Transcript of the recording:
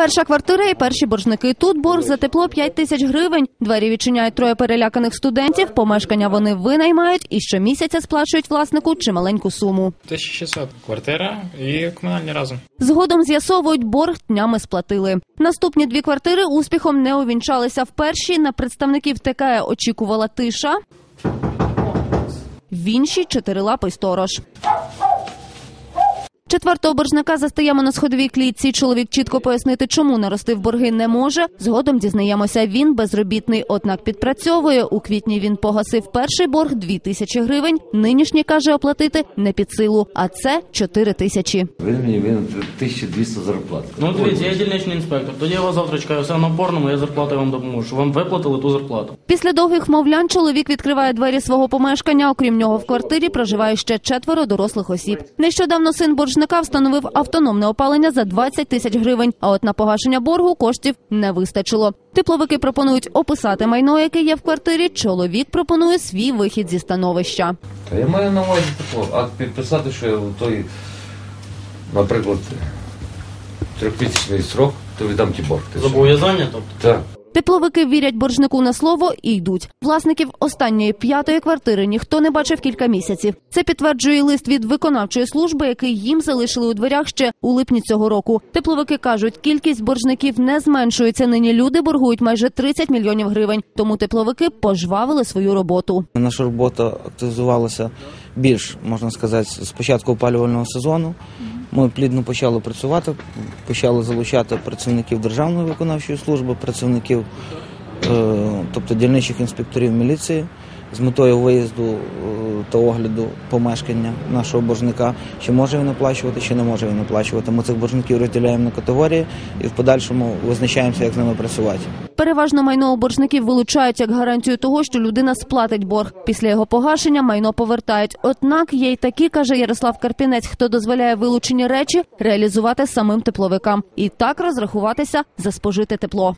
Перша квартира і перші боржники. Тут борг за тепло 5 тисяч гривень. Двері відчиняють троє переляканих студентів. Помешкання вони винаймають і щомісяця сплачують власнику чималеньку суму. 1600 квартира і комунальні разом. Згодом з'ясовують, борг днями сплатили. Наступні дві квартири успіхом не увінчалися. В першій на представників ТКЕ очікувала тиша. В іншій чотирилапий сторож. Четвертого боржника застаємо на сходовій клітці. Чоловік чітко пояснити, чому наростив борги не може. Згодом дізнаємося, він безробітний, однак підпрацьовує. У квітні він погасив перший борг 2 тисячі гривень. Нинішній каже оплатити не під силу, а це 4 тисячі. Він мені він 1200 зарплат. Ну дивіться, я дільничний інспектор. Тоді я вас завтра чекаю все на опорному, я зарплату вам допоможу. щоб Вам виплатили ту зарплату. Після довгих мовлян чоловік відкриває двері свого помешкання. Окрім нього, в квартирі проживає ще четверо дорослих осіб. Нещодавно син боржника встановив автономне опалення за 20 тисяч гривень. А от на погашення боргу коштів не вистачило. Тепловики пропонують описати майно, яке є в квартирі. Чоловік пропонує свій вихід зі становища. Та я маю на увазі а підписати, що я в той, наприклад, трьохмісячний срок, то віддам ті борг. Зобов'язання, тобто. Так. Тепловики вірять боржнику на слово і йдуть. Власників останньої п'ятої квартири ніхто не бачив кілька місяців. Це підтверджує лист від виконавчої служби, який їм залишили у дверях ще у липні цього року. Тепловики кажуть, кількість боржників не зменшується. Нині люди боргують майже 30 мільйонів гривень. Тому тепловики пожвавили свою роботу. Наша робота активізувалася більш, можна сказати, з початку опалювального сезону. Ми плідно почали працювати, почали залучати працівників Державної виконавчої служби, працівників, е, тобто дільничих інспекторів міліції з метою виїзду е, та огляду помешкання нашого боржника, чи може він оплачувати, чи не може він оплачувати. Ми цих боржників розділяємо на категорії і в подальшому визначаємося, як з ними працювати. Переважно майно у боржників вилучають як гарантію того, що людина сплатить борг. Після його погашення майно повертають. Однак є й такі, каже Ярослав Карпінець, хто дозволяє вилучені речі реалізувати самим тепловикам і так розрахуватися за спожите тепло.